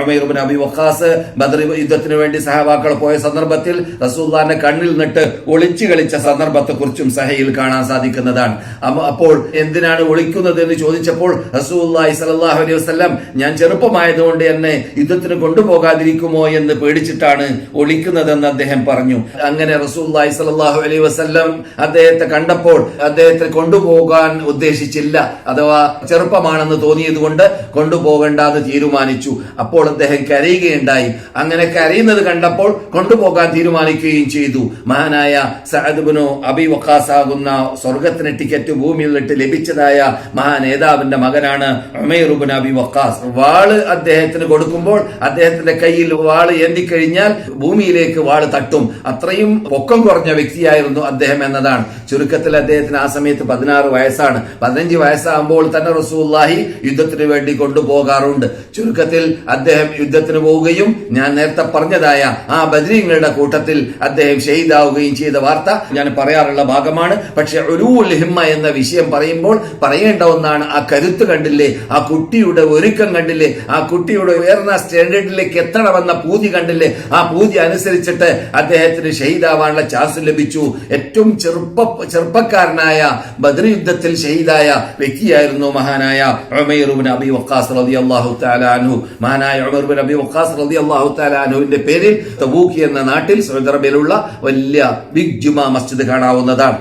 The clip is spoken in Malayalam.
അബി വഖാസ് ബദർ യുദ്ധത്തിന് വേണ്ടി സഹവാക്കൾ പോയ സന്ദർഭത്തിൽ റസൂല്ലാന്റെ കണ്ണിൽ നിട്ട് ഒളിച്ചു കളിച്ച സന്ദർഭത്തെ കുറിച്ചും സഹയിൽ കാണാൻ സാധിക്കുന്നതാണ്. അപ്പോൾ എന്തിനാണ് ഒളിക്കുന്നത് എന്ന് ചോദിച്ചപ്പോൾ റസൂല്ലായി സലാഹു അലൈഹി വസ്ലം ഞാൻ ചെറുപ്പമായതുകൊണ്ട് എന്നെ യുദ്ധത്തിന് കൊണ്ടുപോകാതിരിക്കുമോ എന്ന് പേടിച്ചിട്ടാണ് ഒളിക്കുന്നതെന്ന് അദ്ദേഹം പറഞ്ഞു. അങ്ങനെ റസൂല്ലായി സലാഹു അലൈഹി വസ്ലം അദ്ദേഹത്തെ കണ്ടപ്പോൾ അദ്ദേഹത്തെ കൊണ്ടുപോകാൻ ഉദ്ദേശിച്ചില്ല. അഥവാ ചെറുപ്പമാണെന്ന് തോന്നിയത് കൊണ്ട് കൊണ്ടുപോകണ്ടെന്ന് തീരുമാനിച്ചു. അപ്പോൾ അദ്ദേഹം കരയുകയുണ്ടായി. അങ്ങനെ കരയുന്നത് കണ്ടപ്പോൾ കൊണ്ടുപോകാൻ തീരുമാനിക്കുകയും ചെയ്തു. മഹാനായ സഅദ്ബിനു അബി വക്കാസ് ആകുന്ന സ്വർഗത്തിന് ടിക്കറ്റ് ഭൂമിയിൽ ഭൂമിയിലിട്ട് ലഭിച്ചതായ മഹാ നേതാവിന്റെ മകനാണ് ഉമൈറുബിൻ അബി വക്കാസ് വാൾ അദ്ദേഹത്തിന് കൊടുക്കുമ്പോൾ അദ്ദേഹത്തിന്റെ കയ്യിൽ വാൾ ഏന്തിക്കഴിഞ്ഞാൽ ഭൂമിയിലേക്ക് വാൾ തട്ടും. അത്രയും പൊക്കം കുറഞ്ഞ വ്യക്തിയായിരുന്നു അദ്ദേഹം എന്നതാണ്. ചുരുക്കത്തിൽ അദ്ദേഹത്തിന് ആ സമയത്ത് പതിനാറ് വയസ്സാണ്. പതിനഞ്ച് വയസ്സാകുമ്പോൾ തന്നെ റസൂല്ലാഹി യുദ്ധത്തിന് വേണ്ടി കൊണ്ടുപോകാറുണ്ട്. ചുരുക്കത്തിൽ അദ്ദേഹം യുദ്ധത്തിന് പോവുകയും ഞാൻ നേരത്തെ പറഞ്ഞതായ ആ ബദ്രീങ്ങളുടെ കൂട്ടത്തിൽ അദ്ദേഹം ഷെയ്ദാവുകയും ചെയ്ത വാർത്ത ഞാൻ പറയാറുള്ള ഭാഗമാണ്. പക്ഷെ ഉലൂൽ ഹിമ്മ എന്ന വിഷയം പറയുമ്പോൾ പറയേണ്ട ഒന്നാണ് ആ കരുത്ത് കണ്ടില്ലേ ആ കുട്ടിയുടെ ഒരുക്കം കണ്ടില്ലേ ആ കുട്ടിയുടെ ഉയർന്ന സ്റ്റാൻഡേർഡിലേക്ക് എത്തണമെന്ന പൂതി കണ്ടില്ലേ ആ പൂതി അനുസരിച്ചിട്ട് അദ്ദേഹത്തിന് ഷെയ്ദാവാനുള്ള ചാൻസ് ലഭിച്ചു. ഏറ്റവും ചെറുപ്പ ചെറുപ്പക്കാരനായ ബദർ യുദ്ധത്തിൽ ഷെയ്ദായ വ്യക്തിയായിരുന്നു മഹാനായ ഉമൈറുബിൻ അബി വക്കാസ് റബി അള്ളാഹു താലാനു മഹാനായ ഉമർബിൻ അബി വക്കാസ് റതി അള്ളാഹു താലാനുവിന്റെ പേരിൽ തബൂക്കി എന്ന നാട്ടിൽ സൗദി അറേബ്യയിലുള്ള വലിയ ബിഗ് ജുമാ മസ്ജിദ് കാണാവുന്നതാണ്.